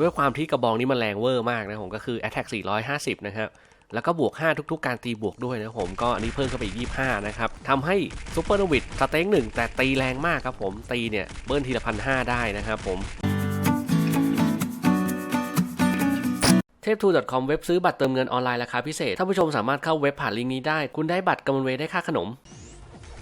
ด้วยความที่กระบองนี้มันแรงเวอร์มากนะผมก็คือ Attack 450 นะครับ แล้วก็บวก 5 ทุก ๆ การตีบวกด้วยนะผมก็อันนี้เพิ่มเข้าไปอีก 25 นะครับทำให้ซูเปอร์โนวิดสเต็งหนึ่งแต่ตีแรงมากครับผมตีเนี่ยเบิ้ลทีละพันห้าได้นะครับผมเทพทู .com เว็บซื้อบัตรเติมเงินออนไลน์ราคาพิเศษท่านผู้ชมสามารถเข้าเว็บผ่านลิงก์นี้ได้ คุณได้บัตรกำมลเวได้ค่าขนม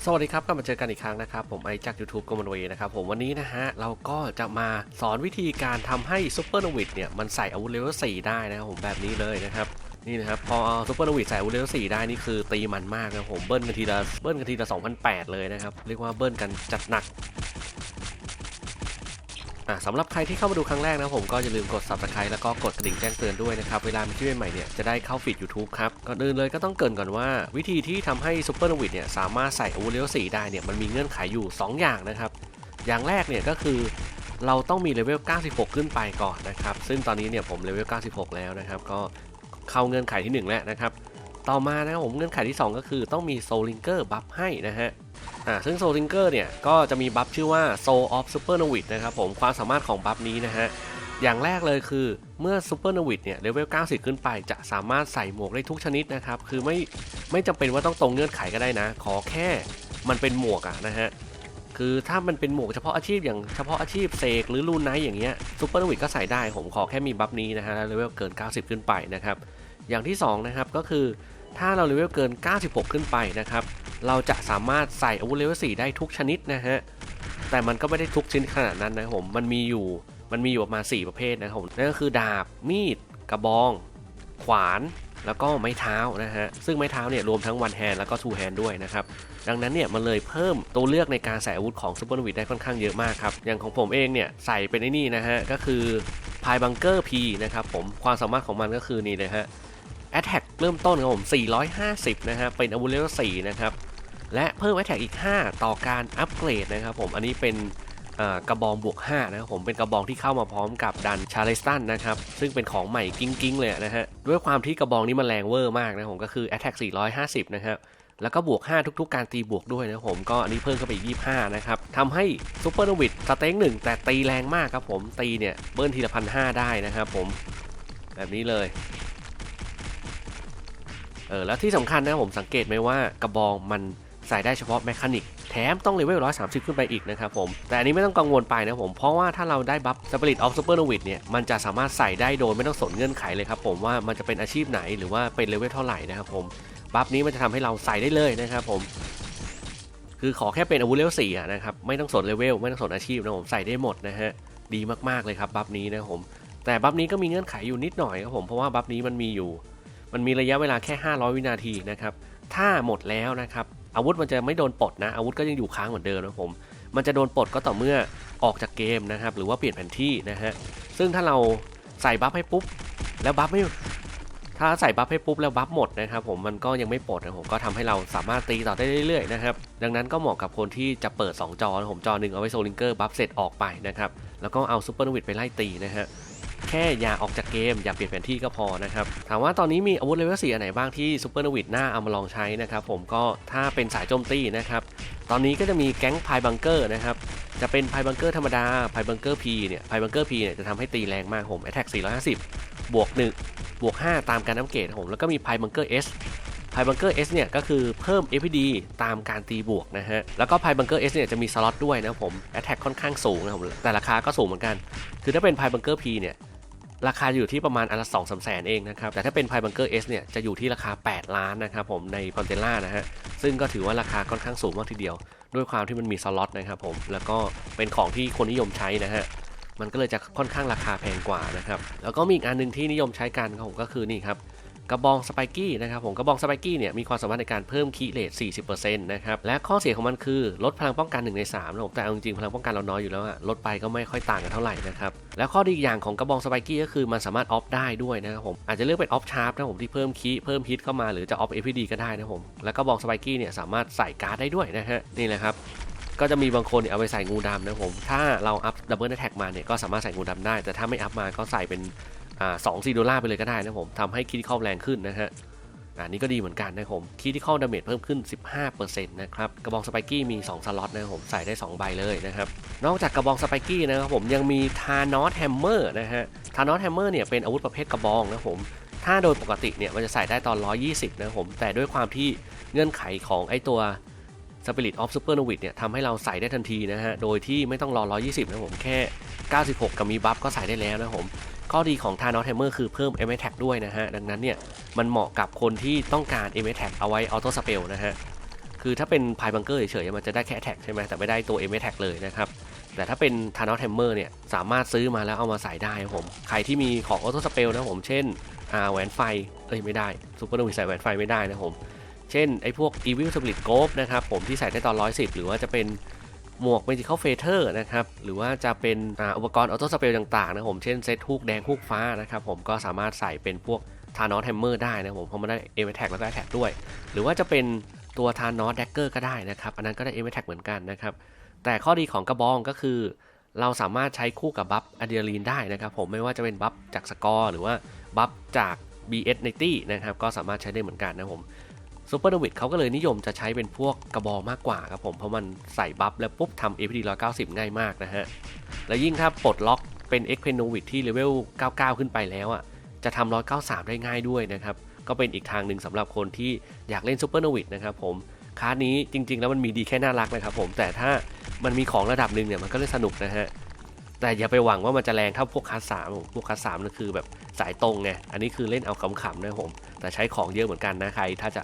สวัสดีครับกลับมาเจอกันอีกครั้งนะครับ ผมไอจาก YouTube กมลเวนะครับ ผมวันนี้นะฮะ เราก็จะมาสอนวิธีการทำให้ซูเปอร์โนวิดเนี่ย มันใส่อาวุธเลเวล4ได้นะครับผมแบบนี้เลยนะครับ นี่นะครับ พอซูเปอร์โนวิดใส่อาวุธเลเวล4ได้ นี่คือตีมันมากนะผมเบิ้ลกันทีละเบิ้ลกันทีละ2,008 เลยนะครับ เรียกว่าเบิ้ลกันจัดหนัก อะสำหรับใครที่เข้ามาดูครั้งแรกนะผมก็อย่าลืมกด subscribe แล้วก็กดกระดิ่งแจ้งเตือนด้วยนะครับ เวลามีคลิปใหม่เนี่ยจะได้เข้าฟีด YouTube ครับก่อนอื่นเลยก็ต้องเกรินก่อนว่า วิธีที่ทำให้ซูเปอร์นวิดเนี่ยสามารถใส่อาวุธเลเวล4ได้เนี่ยมันมีเงื่อนไขอยู่ 2 อย่างนะครับ อย่างแรกเนี่ยก็คือเราต้องมีเลเวล 96 ขึ้นไปก่อนนะครับ ซึ่งตอนนี้เนี่ยผมเลเวล 96 แล้วนะครับ ก็เข้าเงื่อนไขที่ 1 แล้วนะครับ ต่อมานะครับผมเงื่อนไขที่ 2 ก็คือต้องมีโซลิงเกอร์บัฟให้นะฮะ อ่าซึ่งโซลิงเกอร์เนี่ยก็จะมีบัฟชื่อว่า Soul of Super n o v i d นะครับผมความสามารถของบัฟนี้นะฮะอย่างแรกเลยคือเมื่อ Super n o v i d เนี่ยเลเวล 90 ขึ้นไปจะสามารถใส่หมวกได้ทุกชนิดนะครับ คือไม่ไม่จำเป็นว่าต้องตรงเงื่อนไขก็ได้นะ ขอแค่มันเป็นหมวกอะนะฮะ คือถ้ามันเป็นหมวกเฉพาะอาชีพอย่างเฉพาะอาชีพเสกหรือลูนไนท์อย่างเงี้ยซูเปอร์นวิดก็ใส่ได้ ผมขอแค่มีบัฟนี้นะฮะแล้วเลเวลเกิน 90 ขึ้นไปนะครับ อย่างที่สองนะครับก็คือ ถ้าเราเลเวลเกิน 96 ขึ้นไปนะครับ เราจะสามารถใส่อาวุธเลเวล4ได้ทุกชนิดนะฮะ แต่มันก็ไม่ได้ทุกชนิดขนาดนั้นนะผม มันมีอยู่ มันมีอยู่ประมาณ 4 ประเภทนะครับผม นั่นก็คือดาบ มีด กระบอง ขวาน แล้วก็ไม้เท้านะฮะ ซึ่งไม้เท้าเนี่ยรวมทั้งวันแฮนแล้วก็ทูแฮนด้วยนะครับ ดังนั้นเนี่ยมันเลยเพิ่มตัวเลือกในการใส่อาวุธของซูเปอร์นวิดได้ค่อนข้างเยอะมากครับ อย่างของผมเองเนี่ยใส่เป็นไอ้นี่นะฮะ ก็คือพายบังเกอร์พีนะครับผม ความสามารถของมันก็คือนี่เลยฮะ Attack เริ่มต้นครับผม 450 นะครับเป็นอาวุธเลเวล4นะครับ และเพิ่ม Attack อีก 5 ต่อการอัปเกรดนะครับผม อันนี้เป็นกระบองบวก 5 นะครับผมเป็นกระบองที่เข้ามาพร้อมกับดันชาเลสตันนะครับ ซึ่งเป็นของใหม่กิ้งๆ เลยนะฮะ ด้วยความที่กระบองนี้มันแรงเวอร์มากนะผมก็คือ Attack 450 นะครับแล้วก็บวก 5 ทุก ๆ การตีบวกด้วยนะผมก็อันนี้เพิ่มเข้าไปอีก 25 นะครับทำให้ซูเปอร์โนวิดสเต็งหนึ่งแต่ตีแรงมากครับผมตีเนี่ยเบิ้ลทีละพันห้าได้นะครับผม แบบนี้เลย เออแล้วที่สำคัญนะผมสังเกตไหมว่ากระบองมันใส่ได้เฉพาะแมคานิกแถมต้องเลเวล130 ขึ้นไปอีกนะครับผม แต่อันนี้ไม่ต้องกังวลไปนะผม เพราะว่าถ้าเราได้บัฟ Spirit of Super n o v i d เนี่ย มันจะสามารถใส่ได้โดยไม่ต้องสนเงื่อนไขเลยครับผมว่ามันจะเป็นอาชีพไหนหรือว่าเป็นเลเวลเท่าไหร่นะครับผม บัฟนี้มันจะทำให้เราใส่ได้เลยนะครับผม คือขอแค่เป็นอาวุธเลเวล4อะนะครับไม่ต้องสนเลเวลไม่ต้องสนอาชีพนะผมใส่ได้หมดนะฮะดีมากๆเลยครับบัฟนี้นะครับผมแต่บัฟนี้ก็มีเงื่อนไขอยู่นิดหน่อยครับผมเพราะว่าบัฟนี้มันมีอยู่ มันมีระยะเวลาแค่ 500 วินาทีนะครับ ถ้าหมดแล้วนะครับ อาวุธมันจะไม่โดนปลดนะ อาวุธก็ยังอยู่ค้างเหมือนเดิมนะผม มันจะโดนปลดก็ต่อเมื่อออกจากเกมนะครับ หรือว่าเปลี่ยนแผนที่นะฮะ ซึ่งถ้าเราใส่บัฟให้ปุ๊บ แล้วบัฟไม่ ถ้าใส่บัฟให้ปุ๊บแล้วบัฟหมดนะครับผมมันก็ยังไม่ปลดนะผมก็ทำให้เราสามารถตีต่อได้เรื่อยๆนะครับ ดังนั้นก็เหมาะกับคนที่จะเปิด 2 จอนะผมจอหนึ่งเอาไว้โซลิงเกอร์บัฟเสร็จออกไปนะครับ แล้วก็เอาซูเปอร์นวิดไปไล่ตีนะฮะ แค่อย่าออกจากเกม อย่าเปลี่ยนแผนที่ก็พอนะครับ ถามว่าตอนนี้มีอาวุธเลเวล4อันไหนบ้างที่ซูเปอร์นวิดน่าเอามาลองใช้นะครับผมก็ถ้าเป็นสายโจมตีนะครับตอนนี้ก็จะมีแก๊งพายบังเกอร์นะครับจะเป็นพายบังเกอร์ธรรมดาพายบังเกอร์พีเนี่ยพายบังเกอร์พีเนี่ยจะทำให้ตีแรงมากผม Attack 450 บวก1บวก 5 ตามการอัปเกรดครับผมแล้วก็มีพายบังเกอร์ S พายบังเกอร์ S เนี่ยก็คือเพิ่ม FPD ตามการตีบวกนะฮะ แล้วก็พายบังเกอร์ S เนี่ยจะมีสล็อตด้วยนะผม Attack ค่อนข้างสูงนะผมแต่ราคาก็สูงเหมือนกัน คือถ้าเป็นพายบังเกอร์ P เนี่ย ราคาอยู่ที่ประมาณอันละสองสามแสนเองนะครับ แต่ถ้าเป็นพายบังเกอร์ S เนี่ยจะอยู่ที่ราคา 8 ล้านนะครับผมในคอนเทนล่านะฮะ ซึ่งก็ถือว่าราคาค่อนข้างสูงมากทีเดียว ด้วยความที่มันมีสล็อตนะครับผม แล้วก็เป็นของที่คนนิยมใช้นะฮะ มันก็เลยจะค่อนข้างราคาแพงกว่านะครับ แล้วก็มีอีกอันหนึงที่นิยมใช้กันของผมก็คือนี่ครับ กระบองสไปกี้นะครับผมกระบองสไปกี้เนี่ยมีความสามารถในการเพิ่มคีเลท40%นะครับและข้อเสียของมันคือลดพลังป้องกัน1ใน3นะผมแต่เอาจริงๆพลังป้องกันเราน้อยอยู่แล้วอะลดไปก็ไม่ค่อยต่างกันเท่าไหร่นะครับแล้วข้อดีอีกอย่างของกระบองสไปกี้ก็คือมันสามารถออฟได้ด้วยนะครับผมอาจจะเลือกเป็นออฟชาร์ปนะผมที่เพิ่มคีเพิ่มฮิตเข้ามาหรือจะออฟเอฟดีก็ได้นะผมแล้วกระบองสไปกี้เนี่ยสามารถใส่การ์ดได้ด้วยนะฮะนี่แหละครับก็จะมีบางคนเอาไปใส่งูดำนะผม ถ้าเราอัพดับเบิลแท็กมาเนี่ยก็สามารถใส่งูดำได้ แต่ถ้าไม่อัพมาก็ใส่เป็น สองซีโดล่าไปเลยก็ได้นะผมทำให้คิดเข้าแรงขึ้นนะฮะอันนี้ก็ดีเหมือนกันนะผมคีที่ข้อดาเมจเพิ่มขึ้น 15%นะครับ กระบองสไปกี้มี 2 สล็อตนะผมใส่ได้ 2 ใบเลยนะครับ นอกจากกระบองสไปกี้นะครับผมยังมีทานอสแฮมเมอร์นะฮะทานอสแฮมเมอร์เนี่ยเป็นอาวุธประเภทกระบองนะผม ถ้าโดยปกติเนี่ยมันจะใส่ได้ตอน 120 นะครับผม แต่ด้วยความที่เงื่อนไขของไอตัว Spirit of Super Novit เนี่ยทำให้เราใส่ได้ทันทีนะฮะ โดยที่ไม่ต้องรอ 120 นะครับผมแค่ 96 กับมีบัฟก็ใส่ได้แล้วนะผม ข้อดีของ t h a n o s Hammer คือเพิ่ม m a t a c ด้วยนะฮะ ดังนั้นเนี่ย มันเหมาะกับคนที่ต้องการ m a t a c เอาไว้ Auto Spell นะฮะ คือถ้าเป็นพายบังเกอร์เฉยๆมันจะได้แค่ Attack ใช่ไหมแต่ไม่ได้ตัว m a t a c เลยนะครับแต่ถ้าเป็น t h a n o s Hammer เนี่ยสามารถซื้อมาแล้วเอามาใส่ได้ครับผม ใครที่มีของ Auto Spell นะผมเช่นอ่าแหวนไฟเอ้ยไม่ได้ Super Novit ใส่แหวนไฟไม่ได้นะผม เช่นไอ้พวก Evil Spirit g o p นะครับผมที่ใส่ได้ตอน 110 หรือว่าจะเป็นหมวก Magical Feather นะครับหรือว่าจะเป็นอ,อุปกรณ์ออโต้สเปลต่างๆนะผมเช่นเซตฮุกแดงฮุกฟ้านะครับผมก็สามารถใส่เป็นพวกทานอสแฮมเมอร์ได้นะผมเพราะมันได้เอเมแท็กแล้วก็แท็กด้วย หรือว่าจะเป็นตัวทานอสแดกเกอร์ก็ได้นะครับอันนั้นก็ได้เอเมแท็กเหมือนกันนะครับแต่ข้อดีของกระบองก็คือ เราสามารถใช้คู่กับบัฟอะดรีนาลีนได้นะครับผมไม่ว่าจะเป็นบัฟจากสกอร์หรือว่าบัฟจาก BS ในตี้นะครับก็สามารถใช้ได้เหมือนกันนะผม ซูเปอร์โนวิดเขาก็เลยนิยมจะใช้เป็นพวกกระบอกมากกว่าครับผม เพราะมันใส่บัฟแล้วปุ๊บทำ APD 190 ง่ายมากนะฮะ และยิ่งถ้าปลดล็อกเป็น x p e n o v i d ที่เลเวล 99 ขึ้นไปแล้วอะจะทำ193 ได้ง่ายด้วยนะครับ ก็เป็นอีกทางหนึ่งสำหรับคนที่อยากเล่นซูเปอร์โนวิดนะครับผมคาร์ดนี้จริง ๆ แล้วมันมีดีแค่น่ารักนะครับผมแต่ถ้ามันมีของระดับหนึ่งเนี่ยมันก็เลยสนุกนะฮะแต่อย่าไปหวังว่ามันจะแรงเท่าพวกคัสสามพวกคัสสามนั่นคือแบบสายตรงไง อันนี้คือเล่นเอาขำๆนะผม แต่ใช้ของเยอะเหมือนกันนะใคร ถ้าจะ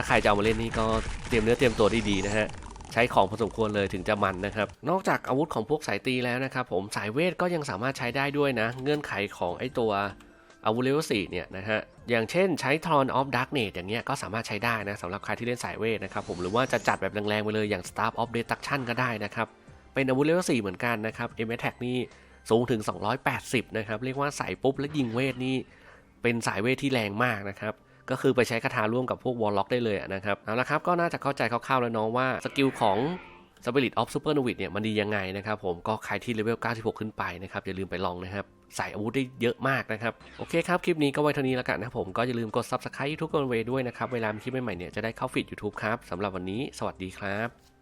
ถ้าใครจะเอามาเล่นนี่ก็เตรียมเนื้อเตรียมตัวดีๆนะฮะใช้ของพอสมควรเลยถึงจะมันนะครับ นอกจากอาวุธของพวกสายตีแล้วนะครับผมสายเวทก็ยังสามารถใช้ได้ด้วยนะ เงื่อนไขของไอตัวอาวุธเลเวล4เนี่ยนะฮะ อย่างเช่นใช้ Tron of Darkness อย่างเงี้ยก็สามารถใช้ได้นะสำหรับใครที่เล่นสายเวทนะครับผมหรือว่าจะจัดแบบแรงๆไปเลยอย่าง Staff of Destruction ก็ได้นะครับ เป็นอาวุธเลเวล4เหมือนกันนะครับ m a t a c นี่สูงถึง 280 นะครับ เรียกว่าใส่ปุ๊บแล้วยิงเวทนี่เป็นสายเวทที่แรงมากนะครับ ก็คือไปใช้คาถาร่วมกับพวกวอลล็อกได้เลยนะครับเอาละครับก็น่าจะเข้าใจคร่าวๆแล้วเน้องว่าสกิลของ Spirit of Super Novit เนี่ยมันดียังไงนะครับผมก็ใครที่เลเวล 96 ขึ้นไปนะครับ อย่าลืมไปลองนะครับ ใส่อาวุธได้เยอะมากนะครับ โอเคครับ คลิปนี้ก็ไว้เท่านี้แล้วกันนะผมก็อย่าลืมกด Subscribe YouTube กันเวด้วยนะครับ เวลามีคลิปใหม่ๆเนี่ยจะได้เข้าฟีด YouTube ครับสำหรับวันนี้ สวัสดีครับ